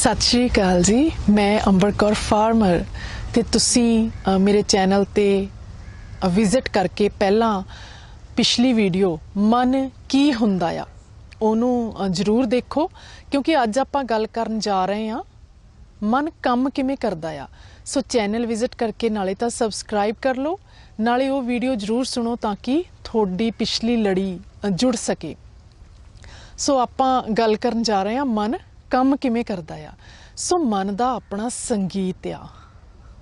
ਸਤਿ ਸ਼੍ਰੀ ਅਕਾਲ ਜੀ। ਮੈਂ ਅੰਬਰ ਕੌਰ ਫਾਰਮਰ ਤੇ ਤੁਸੀਂ ਮੇਰੇ ਚੈਨਲ ਤੇ ਵਿਜ਼ਿਟ ਕਰਕੇ ਪਹਿਲਾਂ ਪਿਛਲੀ ਵੀਡੀਓ ਮਨ ਕੀ ਹੁੰਦਾ ਆ, ਉਹਨੂੰ ਜ਼ਰੂਰ ਦੇਖੋ। ਕਿਉਂਕਿ ਅੱਜ ਆਪਾਂ ਗੱਲ ਕਰਨ ਜਾ ਰਹੇ ਹਾਂ, ਮਨ ਕੰਮ ਕਿਵੇਂ ਕਰਦਾ ਆ। ਸੋ ਚੈਨਲ ਵਿਜ਼ਿਟ ਕਰਕੇ ਨਾਲੇ ਤਾਂ ਸਬਸਕ੍ਰਾਈਬ ਕਰ ਲਓ, ਨਾਲੇ ਉਹ ਵੀਡੀਓ ਜ਼ਰੂਰ ਸੁਣੋ ਤਾਂ ਕਿ ਤੁਹਾਡੀ ਪਿਛਲੀ ਲੜੀ ਜੁੜ ਸਕੇ। ਸੋ ਆਪਾਂ ਗੱਲ ਕਰਨ ਜਾ ਰਹੇ ਹਾਂ ਮਨ ਕੰਮ ਕਿਵੇਂ ਕਰਦਾ ਆ? ਸੋ ਮਨ ਦਾ ਆਪਣਾ ਸੰਗੀਤ ਆ।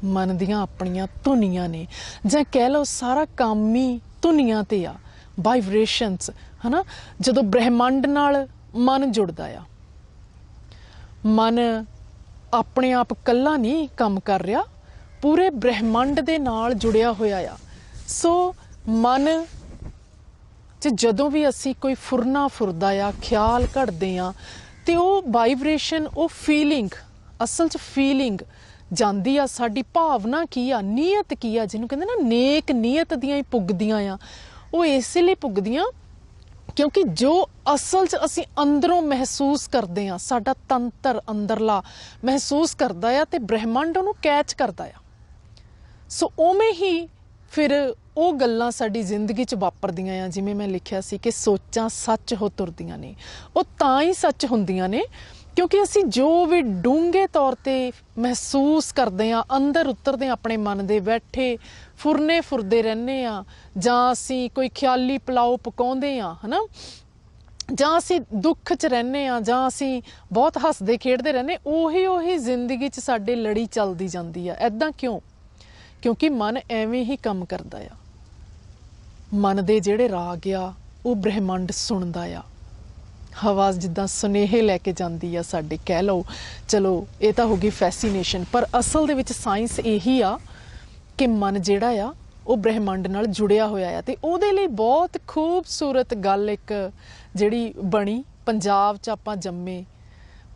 ਮਨ ਦੀਆਂ ਆਪਣੀਆਂ ਧੁਨੀਆਂ ਨੇ। ਜਾਂ ਕਹਿ ਲਓ ਸਾਰਾ ਕੰਮ ਹੀ ਧੁਨੀਆਂ ਤੇ ਆ। ਵਾਈਬ੍ਰੇਸ਼ਨਸ ਹਨਾ? ਜਦੋਂ ਬ੍ਰਹਿਮੰਡ ਨਾਲ ਮਨ ਜੁੜਦਾ ਆ। ਮਨ ਆਪਣੇ ਆਪ ਕੱਲਾ ਨਹੀਂ ਕੰਮ ਕਰ ਰਿਹਾ। ਪੂਰੇ ਬ੍ਰਹਿਮੰਡ ਦੇ ਨਾਲ ਜੁੜਿਆ ਹੋਇਆ ਆ। ਸੋ ਮਨ ਤੇ ਜਦੋਂ ਵੀ ਅਸੀਂ ਕੋਈ ਫੁਰਨਾ ਫੁਰਦਾ ਆ, ਖਿਆਲ ਘੜਦੇ ਆ ਤੇ ਉਹ ਵਾਈਬ੍ਰੇਸ਼ਨ ਉਹ ਫੀਲਿੰਗ ਅਸਲ 'ਚ ਫੀਲਿੰਗ ਜਾਂਦੀ ਆ, ਸਾਡੀ ਭਾਵਨਾ ਕੀ ਆ, ਨੀਅਤ ਕੀ ਆ, ਜਿਹਨੂੰ ਕਹਿੰਦੇ ਨਾ ਨੇਕ ਨੀਅਤ ਦੀਆਂ ਹੀ ਪੁੱਗਦੀਆਂ ਆ। ਉਹ ਇਸੇ ਲਈ ਪੁੱਗਦੀਆਂ ਕਿਉਂਕਿ ਜੋ ਅਸਲ 'ਚ ਅਸੀਂ ਅੰਦਰੋਂ ਮਹਿਸੂਸ ਕਰਦੇ ਆ, ਸਾਡਾ ਤੰਤਰ ਅੰਦਰਲਾ ਮਹਿਸੂਸ ਕਰਦਾ ਆ ਤੇ ਬ੍ਰਹਿਮੰਡ ਉਹਨੂੰ ਕੈਚ ਕਰਦਾ ਆ। ਸੋ ਉਵੇਂ ਹੀ ਫਿਰ ਉਹ ਗੱਲਾਂ ਸਾਡੀ ਜ਼ਿੰਦਗੀ 'ਚ ਵਾਪਰਦੀਆਂ ਆ, ਜਿਵੇਂ ਮੈਂ ਲਿਖਿਆ ਸੀ ਕਿ ਸੋਚਾਂ ਸੱਚ ਹੋ ਤੁਰਦੀਆਂ ਨੇ। ਉਹ ਤਾਂ ਹੀ ਸੱਚ ਹੁੰਦੀਆਂ ਨੇ, ਕਿਉਂਕਿ ਅਸੀਂ ਜੋ ਵੀ ਡੂੰਘੇ ਤੌਰ ਤੇ ਮਹਿਸੂਸ ਕਰਦੇ ਆ, ਅੰਦਰ ਉਤਰਦੇ ਆ, ਆਪਣੇ ਮਨ ਦੇ ਬੈਠੇ, ਫੁਰਨੇ ਫੁਰਦੇ ਰਹਿੰਦੇ ਆ, ਜਾਂ ਅਸੀਂ ਕੋਈ ਖਿਆਲੀ ਪਲਾਓ ਪਕਾਉਂਦੇ ਆ, ਹਨਾ? ਜਾਂ ਅਸੀਂ ਦੁੱਖ 'ਚ ਰਹਿੰਦੇ ਆ, ਜਾਂ ਅਸੀਂ ਬਹੁਤ ਹੱਸਦੇ ਖੇਡਦੇ ਰਹਿੰਦੇ ਉਹੀ ਉਹੀ ਜ਼ਿੰਦਗੀ 'ਚ ਸਾਡੇ ਲੜੀ ਚੱਲਦੀ ਜਾਂਦੀ ਆ। ਐਦਾਂ ਕਿਉਂ? ਕਿਉਂਕਿ ਮਨ ਐਵੇਂ ਹੀ ਕੰਮ ਕਰਦਾ ਆ। ਮਨ ਦੇ ਜਿਹੜੇ ਰਾਗ ਆ, ਉਹ ਬ੍ਰਹਿਮੰਡ ਸੁਣਦਾ ਆ। ਹਵਾ ਜਿੱਦਾਂ ਸੁਨੇਹੇ ਲੈ ਕੇ ਜਾਂਦੀ ਆ ਸਾਡੇ, ਕਹਿ ਲਓ, ਚਲੋ, ਇਹ ਤਾਂ ਹੋ ਗਈ ਫੈਸੀਨੇਸ਼ਨ ਪਰ ਅਸਲ ਦੇ ਵਿੱਚ ਸਾਇੰਸ ਇਹੀ ਆ ਕਿ ਮਨ ਜਿਹੜਾ ਆ, ਉਹ ਬ੍ਰਹਿਮੰਡ ਨਾਲ ਜੁੜਿਆ ਹੋਇਆ ਆ। ਤੇ ਉਹਦੇ ਲਈ ਬਹੁਤ ਖੂਬਸੂਰਤ ਗੱਲ ਇੱਕ ਜਿਹੜੀ ਬਣੀ, ਪੰਜਾਬ 'ਚ ਆਪਾਂ ਜੰਮੇ,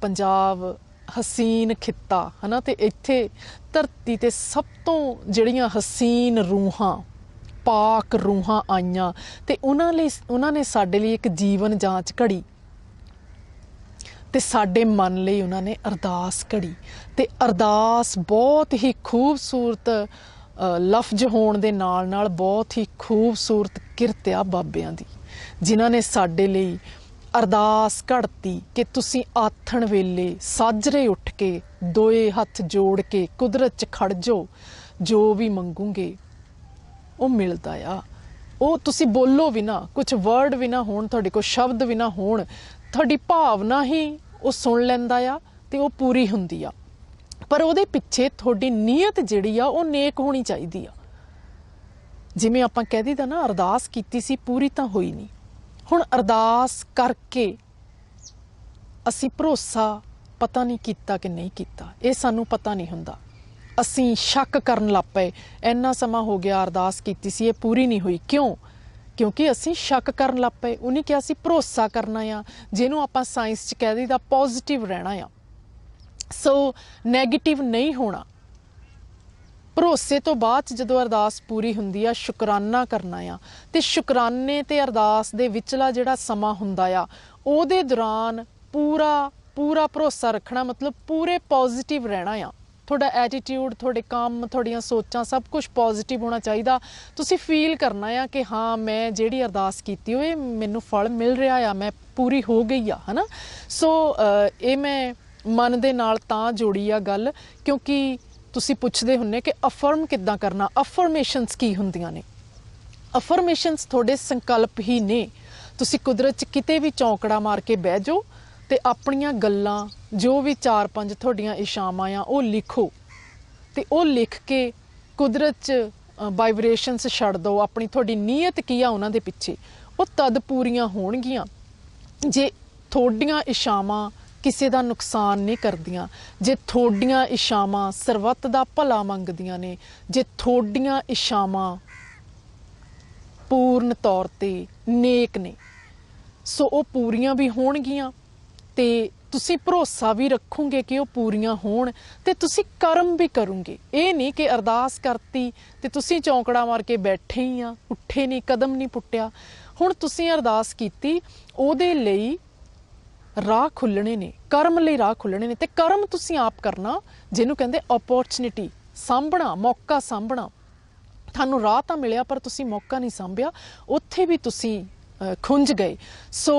ਪੰਜਾਬ ਹਸੀਨ ਖਿੱਤਾ ਹਨਾ? ਤੇ ਇੱਥੇ ਧਰਤੀ ਤੇ ਸਭ ਤੋਂ ਜਿਹੜੀਆਂ ਹਸੀਨ ਰੂਹਾਂ ਪਾਕ ਰੂਹਾਂ ਆਈਆਂ ਤੇ ਉਹਨਾਂ ਲਈ ਉਹਨਾਂ ਨੇ ਸਾਡੇ ਲਈ ਇੱਕ ਜੀਵਨ ਜਾਂਚ ਘੜੀ ਤੇ ਸਾਡੇ ਮਨ ਲਈ ਉਹਨਾਂ ਨੇ ਅਰਦਾਸ ਘੜੀ। ਤੇ ਅਰਦਾਸ ਬਹੁਤ ਹੀ ਖੂਬਸੂਰਤ ਅ, ਲਫ਼ਜ਼ ਹੋਣ ਦੇ ਨਾਲ ਨਾਲ ਬਹੁਤ ਹੀ ਖੂਬਸੂਰਤ ਕਿਰਤ ਆ ਬਾਬਿਆਂ ਦੀ ਜਿਨ੍ਹਾਂ ਨੇ ਸਾਡੇ ਲਈ ਅਰਦਾਸ ਘੜਤੀ ਕਿ ਤੁਸੀਂ ਆਥਣ ਵੇਲੇ ਸਾਜਰੇ ਉੱਠ ਕੇ ਦੋਏ ਹੱਥ ਜੋੜ ਕੇ ਕੁਦਰਤ 'ਚ ਖੜ ਜਾਓ, ਜੋ ਵੀ ਮੰਗੂਗੇ, ਉਹ ਮਿਲਦਾ ਆ। ਉਹ ਤੁਸੀਂ ਬੋਲੋ ਵੀ ਨਾ ਕੁਝ ਵਰਡ ਵੀ ਨਾ ਹੋਣ, ਤੁਹਾਡੇ ਕੋਲ ਸ਼ਬਦ ਵੀ ਨਾ ਹੋਣ, ਤੁਹਾਡੀ ਭਾਵਨਾ ਹੀ ਉਹ ਸੁਣ ਲੈਂਦਾ ਆ ਤੇ ਉਹ ਪੂਰੀ ਹੁੰਦੀ ਆ। ਪਰ ਉਹਦੇ ਪਿੱਛੇ ਤੁਹਾਡੀ ਨੀਅਤ ਜਿਹੜੀ ਆ, ਉਹ ਨੇਕ ਹੋਣੀ ਚਾਹੀਦੀ ਆ। ਜਿਵੇਂ ਆਪਾਂ ਕਹਿ ਦਿੱਤਾ ਨਾ, ਅਰਦਾਸ ਕੀਤੀ ਸੀ, ਪੂਰੀ ਤਾਂ ਹੋਈ ਨਹੀਂ। ਹੁਣ ਅਰਦਾਸ ਕਰਕੇ ਅਸੀਂ ਭਰੋਸਾ ਪਤਾ ਨਹੀਂ ਕੀਤਾ ਕਿ ਨਹੀਂ ਕੀਤਾ। ਇਹ ਸਾਨੂੰ ਪਤਾ ਨਹੀਂ ਹੁੰਦਾ। ਅਸੀਂ ਸ਼ੱਕ ਕਰਨ ਲੱਗ ਪਏ। ਇੰਨਾ ਸਮਾਂ ਹੋ ਗਿਆ ਅਰਦਾਸ ਕੀਤੀ ਸੀ, ਇਹ ਪੂਰੀ ਨਹੀਂ ਹੋਈ। ਕਿਉਂ? ਕਿਉਂਕਿ ਅਸੀਂ ਸ਼ੱਕ ਕਰਨ ਲੱਗ ਪਏ। ਉਹਨੇ ਕਿਹਾ ਸੀ, ਭਰੋਸਾ ਕਰਨਾ ਆ, ਜਿਹਨੂੰ ਆਪਾਂ ਸਾਇੰਸ 'ਚ ਕਹਿ ਦਈਦਾ ਪੋਜ਼ਿਟਿਵ ਰਹਿਣਾ ਆ। ਸੋ 네ਗੇਟਿਵ ਨਹੀਂ ਹੋਣਾ। ਭਰੋਸੇ ਤੋਂ ਬਾਅਦ 'ਚ ਜਦੋਂ ਅਰਦਾਸ ਪੂਰੀ ਹੁੰਦੀ ਆ, ਸ਼ੁਕਰਾਨਾ ਕਰਨਾ ਆ। ਤੇ ਸ਼ੁਕਰਾਨੇ ਤੇ ਅਰਦਾਸ ਦੇ ਵਿਚਲਾ ਜਿਹੜਾ ਸਮਾਂ ਹੁੰਦਾ ਆ, ਉਹਦੇ ਦੌਰਾਨ ਪੂਰਾ ਪੂਰਾ ਭਰੋਸਾ ਰੱਖਣਾ ਮਤਲਬ ਪੂਰੇ ਪੋਜ਼ਿਟਿਵ ਰਹਿਣਾ ਆ। ਤੁਹਾਡਾ ਐਟੀਟਿਊਡ ਤੁਹਾਡੇ ਕੰਮ, ਤੁਹਾਡੀਆਂ ਸੋਚਾਂ ਸਭ ਕੁਝ ਪੋਜ਼ਿਟਿਵ ਹੋਣਾ ਚਾਹੀਦਾ। ਤੁਸੀਂ ਫੀਲ ਕਰਨਾ ਆ ਕਿ ਹਾਂ, ਮੈਂ ਜਿਹੜੀ ਅਰਦਾਸ ਕੀਤੀ ਹੋਏ ਮੈਨੂੰ ਫਲ ਮਿਲ ਰਿਹਾ ਆ, ਮੈਂ ਪੂਰੀ ਹੋ ਗਈ ਆ, ਹਨਾ? ਸੋ ਇਹ ਮੈਂ ਮਨ ਦੇ ਨਾਲ ਤਾਂ ਜੋੜੀ ਆ ਗੱਲ, ਕਿਉਂਕਿ ਤੁਸੀਂ ਪੁੱਛਦੇ ਹੁੰਨੇ ਕਿ ਅਫਰਮ ਕਿੱਦਾਂ ਕਰਨਾ? ਅਫਰਮੇਸ਼ਨਸ ਕੀ ਹੁੰਦੀਆਂ ਨੇ? ਅਫਰਮੇਸ਼ਨਸ ਤੁਹਾਡੇ ਸੰਕਲਪ ਹੀ ਨੇ। ਤੁਸੀਂ ਕੁਦਰਤ 'ਚ ਕਿਤੇ ਵੀ ਚੌਂਕੜਾ ਮਾਰ ਕੇ ਬਹਿ ਜਾਓ ਤੇ ਆਪਣੀਆਂ ਗੱਲਾਂ, ਜੋ ਵੀ ਚਾਰ ਪੰਜ ਤੁਹਾਡੀਆਂ ਇਸ਼ਾਵਾਂ ਆ, ਉਹ ਲਿਖੋ। ਤੇ ਉਹ ਲਿਖ ਕੇ ਕੁਦਰਤ 'ਚ ਵਾਈਬ੍ਰੇਸ਼ਨਸ ਛੱਡ ਦਿਓ। ਆਪਣੀ ਤੁਹਾਡੀ ਨੀਅਤ ਕੀ ਆ ਉਹਨਾਂ ਦੇ ਪਿੱਛੇ? ਉਹ ਤਦ ਪੂਰੀਆਂ ਹੋਣਗੀਆਂ। ਜੇ ਤੁਹਾਡੀਆਂ ਇਸ਼ਾਵਾਂ ਕਿਸੇ ਦਾ ਨੁਕਸਾਨ ਨਹੀਂ ਕਰਦੀਆਂ। ਜੇ ਤੁਹਾਡੀਆਂ ਇਸ਼ਾਵਾਂ ਸਰਬੱਤ ਦਾ ਭਲਾ ਮੰਗਦੀਆਂ ਨੇ, ਜੇ ਤੁਹਾਡੀਆਂ ਇਸ਼ਾਵਾਂ ਪੂਰਨ ਤੌਰ ਤੇ ਨੇਕ ਨੇ, ਸੋ ਉਹ ਪੂਰੀਆਂ ਵੀ ਹੋਣਗੀਆਂ। ਤੇ ਤੁਸੀਂ ਭਰੋਸਾ ਵੀ ਰੱਖੋਗੇ ਕਿ ਉਹ ਪੂਰੀਆਂ ਹੋਣ ਤੇ ਤੁਸੀਂ ਕਰਮ ਵੀ ਕਰੋਗੇ। ਇਹ ਨਹੀਂ ਕਿ ਅਰਦਾਸ ਕਰਤੀ ਤੇ ਤੁਸੀਂ ਚੌਂਕੜਾ ਮਾਰ ਕੇ ਬੈਠੇ ਹੀ ਆ, ਉੱਠੇ ਨਹੀਂ, ਕਦਮ ਨਹੀਂ ਪੁੱਟਿਆ। ਹੁਣ ਤੁਸੀਂ ਅਰਦਾਸ ਕੀਤੀ, ਉਹਦੇ ਲਈ ਰਾਹ ਖੁੱਲਣੇ ਨੇ, ਕਰਮ ਲਈ ਰਾਹ ਖੁੱਲਣੇ ਨੇ ਤੇ ਕਰਮ ਤੁਸੀਂ ਆਪ ਕਰਨਾ, ਜਿਹਨੂੰ ਕਹਿੰਦੇ ਓਪਰਚੁਨਿਟੀ ਸਾਂਭਣਾ, ਮੌਕਾ ਸਾਂਭਣਾ। ਤੁਹਾਨੂੰ ਰਾਹ ਤਾਂ ਮਿਲਿਆ ਪਰ ਤੁਸੀਂ ਮੌਕਾ ਨਹੀਂ ਸਾਂਭਿਆ, ਉੱਥੇ ਵੀ ਤੁਸੀਂ ਖੁੰਝ ਗਏ ਸੋ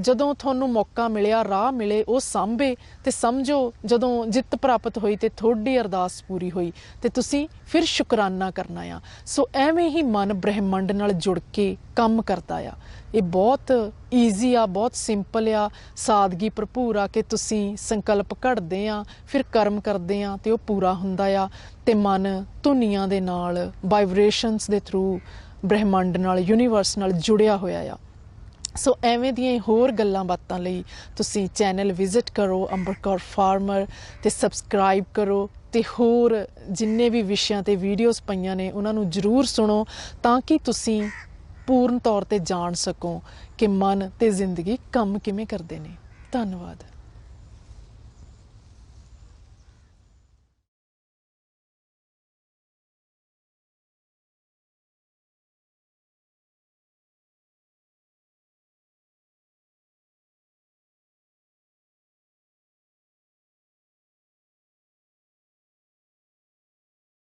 ਜਦੋਂ ਤੁਹਾਨੂੰ ਮੌਕਾ ਮਿਲਿਆ, ਰਾਹ ਮਿਲੇ ਉਹ ਸਾਂਭੇ ਤੇ ਸਮਝੋ ਜਦੋਂ ਜਿੱਤ ਪ੍ਰਾਪਤ ਹੋਈ ਤੇ ਤੁਹਾਡੀ ਅਰਦਾਸ ਪੂਰੀ ਹੋਈ ਤੇ ਤੁਸੀਂ ਫਿਰ ਸ਼ੁਕਰਾਨਾ ਕਰਨਾ ਆ। ਸੋ, ਐਵੇਂ ਹੀ ਮਨ ਬ੍ਰਹਿਮੰਡ ਨਾਲ ਜੁੜ ਕੇ ਕੰਮ ਕਰਦਾ ਆ। ਇਹ ਬਹੁਤ ਈਜ਼ੀ ਆ, ਬਹੁਤ ਸਿੰਪਲ ਆ। ਸਾਦਗੀ ਭਰਪੂਰ ਆ ਕਿ ਤੁਸੀਂ ਸੰਕਲਪ ਘੜਦੇ ਆ, ਫਿਰ ਕਰਮ ਕਰਦੇ ਆ ਤੇ ਉਹ ਪੂਰਾ ਹੁੰਦਾ ਆ ਤੇ ਮਨ ਧੁਨੀਆਂ ਦੇ ਨਾਲ ਵਾਈਬ੍ਰੇਸ਼ਨਸ ਦੇ ਥਰੂ ਬ੍ਰਹਿਮੰਡ ਨਾਲ ਯੂਨੀਵਰਸ ਨਾਲ ਜੁੜਿਆ ਹੋਇਆ ਆ। ਸੋ ਐਵੇਂ ਦੀਆਂ ਹੋਰ ਗੱਲਾਂ ਬਾਤਾਂ ਲਈ ਤੁਸੀਂ ਚੈਨਲ ਵਿਜ਼ਿਟ ਕਰੋ, ਅੰਬਰਕੌਰ ਫਾਰਮਰ, ਤੇ ਸਬਸਕ੍ਰਾਈਬ ਕਰੋ, ਤੇ ਹੋਰ ਜਿੰਨੇ ਵੀ ਵਿਸ਼ਿਆਂ ਤੇ ਵੀਡੀਓਜ਼ ਪਈਆਂ ਨੇ, ਉਹਨਾਂ ਨੂੰ ਜਰੂਰ ਸੁਣੋ ਤਾਂ ਕਿ ਤੁਸੀਂ ਪੂਰਨ ਤੌਰ ਤੇ ਜਾਣ ਸਕੋ ਕਿ ਮਨ ਤੇ ਜ਼ਿੰਦਗੀ ਕੰਮ ਕਿਵੇਂ ਕਰਦੇ ਨੇ। ਧੰਨਵਾਦ।